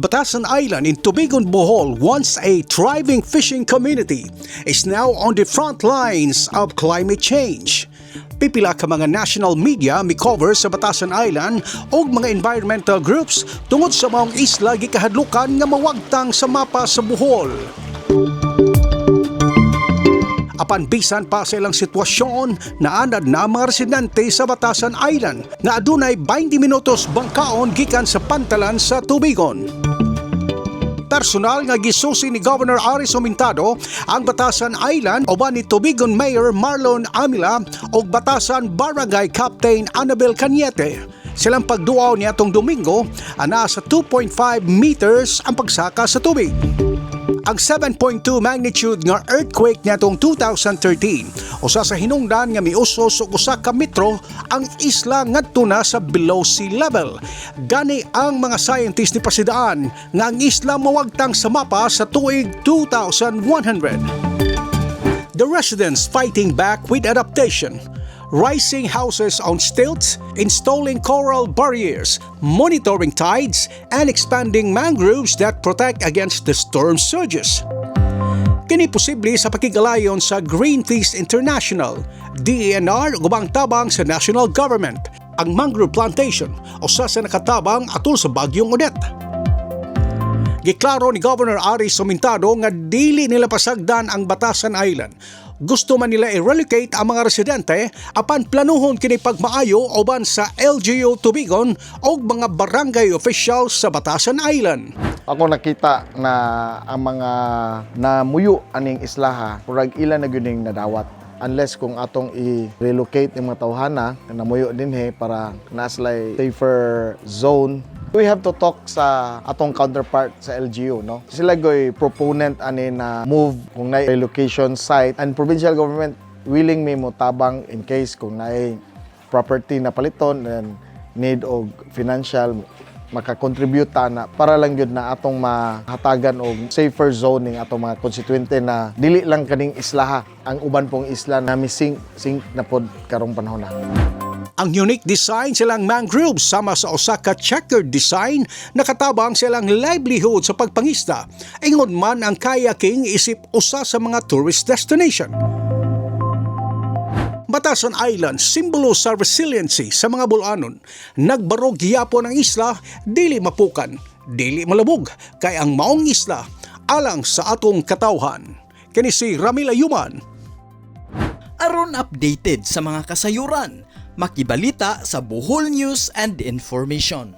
Batasan Island in Tubigon, Bohol, once a thriving fishing community, is now on the front lines of climate change. Pipila ka mga national media mi cover sa Batasan Island o mga environmental groups tungod sa maong isla gikahadlukan nga mawagtang sa mapa sa Bohol. Apan bisan pa sa ilang sitwasyon na anad na mga residente sa Batasan Island nga adunay 20 minutos bangkaon gikan sa pantalan sa Tubigon. Personal nga gisusi ni Governor Aris Omintado ang Batasan Island uban ni Tubigon Mayor Marlon Amila o Batasan Barangay Captain Annabel Cañete. Silang pagduaw niya tong Domingo ana sa 2.5 meters ang pagsaka sa tubig ang 7.2 magnitude nga earthquake niadtong 2013 usa sa hinungdan nga miusos og usa ka metro ang isla ngadto na sa below sea level. Gani ang mga scientist ni pasidaan nga ang isla mawagtang sa mapa sa tuig 2100 The residents fighting back with adaptation rising houses on stilts, installing coral barriers, monitoring tides, and expanding mangroves that protect against the storm surges. Kini posible sa pakigalayon sa Greenpeace International, DENR ug ubang tabang sa national government, ang mangrove plantation o sa sa nakatabang atol sa bagyong Odette. Giklaro ni Governor Aris Sumintado nga dili nila pasagdan ang Batasan Island. Gusto man nila i-relocate ang mga residente apan planuhon kini pagmaayo uban sa LGU Tubigon o mga barangay officials sa Batasan Island. Ako nakita na ang mga namuyo aning islaha, murag ilan na gyuding nadawat. Unless kung atong i-relocate yung mga tawhana na namuyo din he para naslay safer zone We have to talk sa atong counterpart sa LGU, no? Sila goy proponent ani na move kung na relocation site and provincial government willing me mo tabang in case kung na property na paliton and need og financial makakontribute na para lang yun na atong mahatagan og safer zoning atong mga konstituente na dili lang kaning islaha ang uban pong isla na missing sing na pod karong panahon na. Ang unique design silang mangroves sama sa Osaka checkered design nakatabang silang livelihood sa pagpangista. Ingon man ang kayaking isip usa sa mga tourist destination. Batasan Island, simbolo sa resiliency sa mga bulanon. Nagbarog giyapon ang isla, dili mapukan, dili malabog, kay ang maong isla alang sa atong katawhan. Kini si Ramila Yuman, aron updated sa mga kasayuran. Makibalita sa Bohol News and Information.